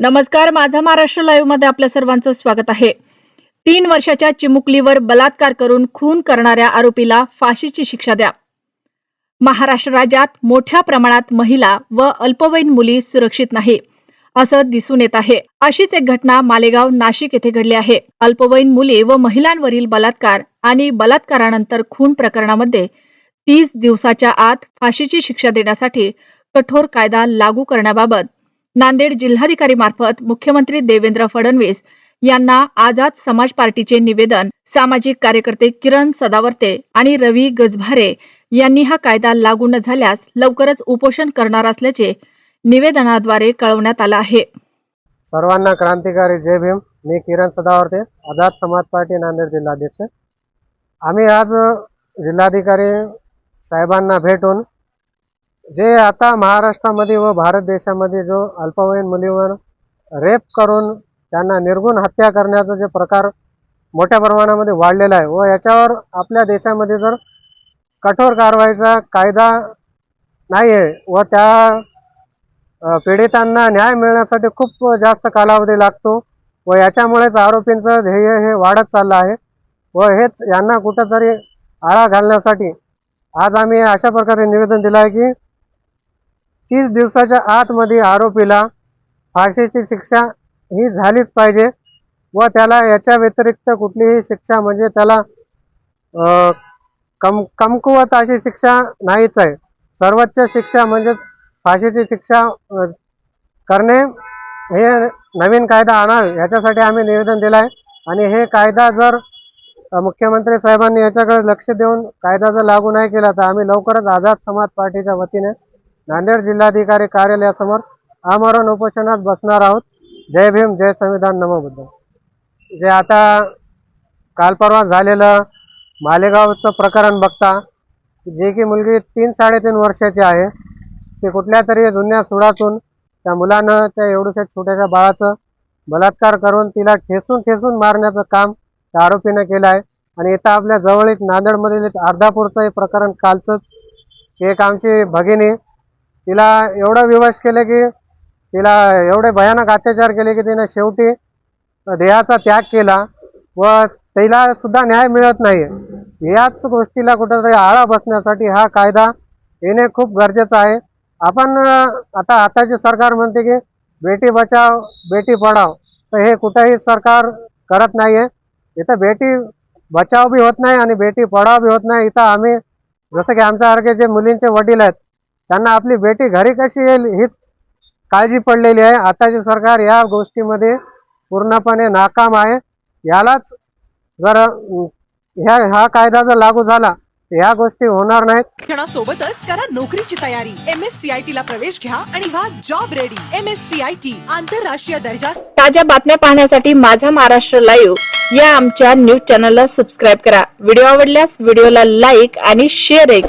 नमस्कार माझा महाराष्ट्र लाईव्हमध्ये आपल्या सर्वांचं स्वागत आहे. तीन वर्षाच्या चिमुकलीवर बलात्कार करून खून करणाऱ्या आरोपीला फाशीची शिक्षा द्या. महाराष्ट्र राज्यात मोठ्या प्रमाणात महिला व अल्पवयीन मुली सुरक्षित नाही असं दिसून येत आहे. अशीच एक घटना मालेगाव नाशिक येथे घडली आहे. अल्पवयीन मुली व महिलांवरील बलात्कार आणि बलात्कारानंतर खून प्रकरणामध्ये तीस दिवसाच्या आत फाशीची शिक्षा देण्यासाठी कठोर कायदा लागू करण्याबाबत नांदेड जिल्हाधिकारी मार्फत मुख्यमंत्री देवेंद्र फडणवीस यांना आझाद समाज पार्टीचे निवेदन सामाजिक कार्यकर्ते किरण सदावर्ते आणि रवी गजभारे यांनी हा कायदा लागू न झाल्यास लवकरच उपोषण करणार असल्याचे निवेदनाद्वारे कळवण्यात आलं आहे. सर्वांना क्रांतिकारी जय भीम. मी किरण सदावर्ते आझाद समाज पार्टी नांदेड जिल्हाध्यक्ष. आम्ही आज जिल्हाधिकारी साहेबांना भेटून जे आता महाराष्ट्रामध्ये व भारत देशामध्ये जो अल्पवयीन मुलीवर रेप करून त्यांना निर्गुण हत्या करण्याचा जे प्रकार मोठ्या प्रमाणामध्ये वाढलेला आहे व याच्यावर आपल्या देशामध्ये जर कठोर कारवाईचा कायदा नाही आहे व त्या पीडितांना न्याय मिळण्यासाठी खूप जास्त कालावधी लागतो व याच्यामुळेच आरोपींचं ध्येय हे वाढत चाललं आहे व हेच यांना कुठंतरी आळा घालण्यासाठी आज आम्ही अशा प्रकारे निवेदन दिलं आहे की तीस दिवसाच्या आतमध्ये आरोपीला फाशीची शिक्षा ही झालीच पाहिजे व त्याला याच्या व्यतिरिक्त कुठलीही शिक्षा म्हणजे त्याला कम कमकुवत अशी शिक्षा नाहीच आहे. सर्वोच्च शिक्षा म्हणजे फाशीची शिक्षा करणे हे नवीन कायदा आणावे याच्यासाठी आम्ही निवेदन दिलं आहे आणि हे कायदा जर मुख्यमंत्री साहेबांनी याच्याकडे लक्ष देऊन कायदा जर लागू नाही केला तर आम्ही लवकरच आझाद समाज पार्टीच्या वतीने नांदेड जिल्हाधिकारी कार्यालयासमोर आमरण उपोषणात बसणार आहोत. जय भीम जय संविधान. नमोबद्दल जे आता काल परवा झालेलं मालेगावचं प्रकरण बघता जे की मुलगी तीन साडेतीन वर्षाची आहे ती कुठल्या तरी जुन्या सुडातून त्या मुलानं त्या एवढ्याशा छोट्याशा बाळाचं बलात्कार करून तिला ठेसून ठेसून मारण्याचं काम त्या आरोपीनं केलं आहे आणि इथं आपल्या जवळीक नांदेडमधील एक अर्धापूरचं हे प्रकरण कालचंच एक आमची भगिनी तिला एवढं विवश केलं की तिला एवढे भयानक अत्याचार केले की तिने शेवटी देहाचा त्याग केला व तिला सुद्धा न्याय मिळत नाही. याच गोष्टीला कुठेतरी आळा बसण्यासाठी हा कायदा येणे खूप गरजेचं आहे. आपण आता आताचे सरकार म्हणते की बेटी बचाव बेटी पढाव तर हे कुठंही सरकार करत नाही आहे इथं बेटी बचाव बी होत नाही आणि बेटी पढाव बी होत नाही. इथं आम्ही जसं की आमच्यासारखे जे मुलींचे वडील आहेत त्यांना आपली बेटी घरी कशी येईल हीच काळजी पडलेली आहे. आताचे सरकार या गोष्टीमध्ये पूर्णपणे नाकाम आहे. यालाच जर ह्या हा कायदा जर लागू झाला तर ह्या गोष्टी होणार नाहीत. शिक्षणासोबतच करा नोकरीची तयारी. M S C I T ला प्रवेश घ्या आणि व्हा job ready M S C I T आंतरराष्ट्रीय दर्जा ताज्या बातम्या पाहण्यासाठी माझा महाराष्ट्र लाईव्ह या आमच्या न्यूज चॅनलला सबस्क्राईब करा. व्हिडिओ आवडल्यास व्हिडिओला लाईक आणि शेअर करा.